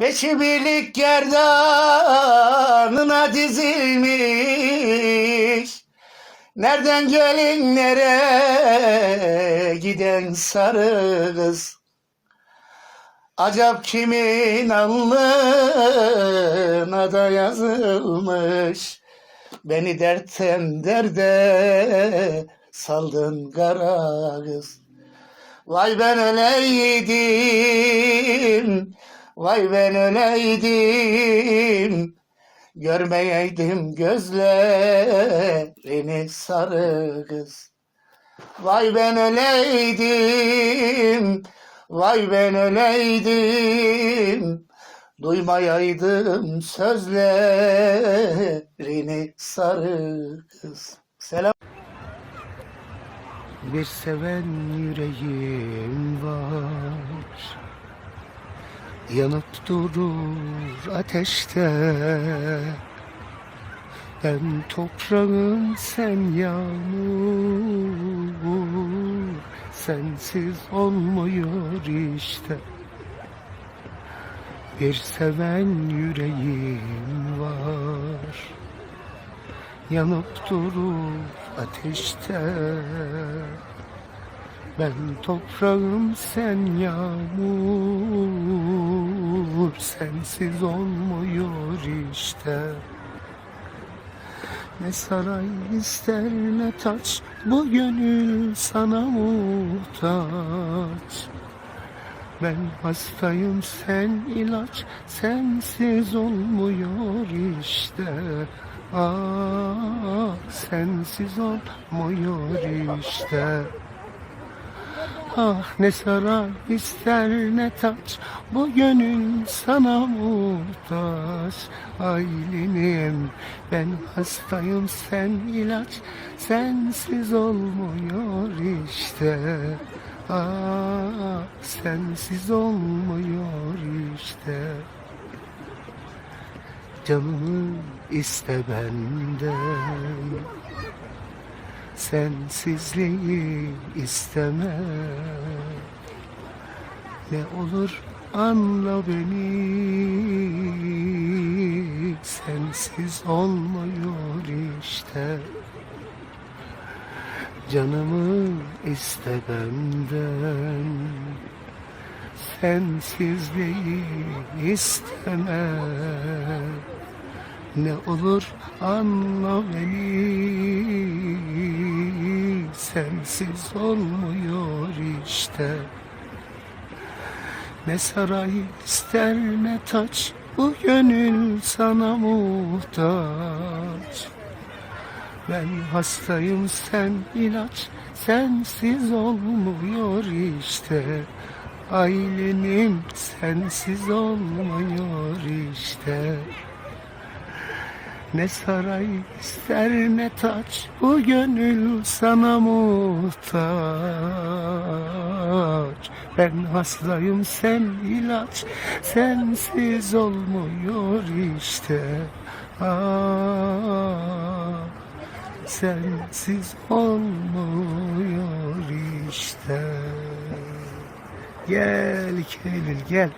Beşi birlik gerdanına dizilmiş. Nereden gelin nereye giden sarı kız? Acap kimin alnına da yazılmış? Beni dertten derde saldın kara kız. Vay ben öleydim Vay ben öleydim Görmeyeydim gözlerini sarı kız. Vay ben öleydim Vay ben öleydim Duymayaydım sözlerini sarı kız. Selam. Bir seven yüreğim var Yanıp durur ateşte. Ben toprağım sen yağmur. Sensiz olmuyor işte. Bir seven yüreğim var. Yanıp durur ateşte ben toprağım sen yağmur. Sensiz olmuyor işte. Ne saray ister ne taç. Bu gönül sana muhtaç. Ben hastayım sen ilaç. Sensiz olmuyor işte. Ah sensiz olmuyor işte Ah ne saray ister ne taç. Bu gönül sana muhtaç. Aylin'im ben hastayım sen ilaç. Sensiz olmuyor işte. Ah sensiz olmuyor işte. Canımı iste benden Sensizliği isteme. Ne olur anla beni. Sensiz olmuyor işte. Canımı iste benden. Sensizliği isteme. Ne olur anla beni Sensiz olmuyor işte. Ne saray ister ne taç Bu gönül sana muhtaç. Ben hastayım sen ilaç Sensiz olmuyor işte. Ailenim sensiz olmuyor işte ne saray ister ne taç Bu gönül sana muhtaç. Ben hastayım sen ilaç Sensiz olmuyor işte. Ah, Sensiz olmuyor işte. Gel Kelil gel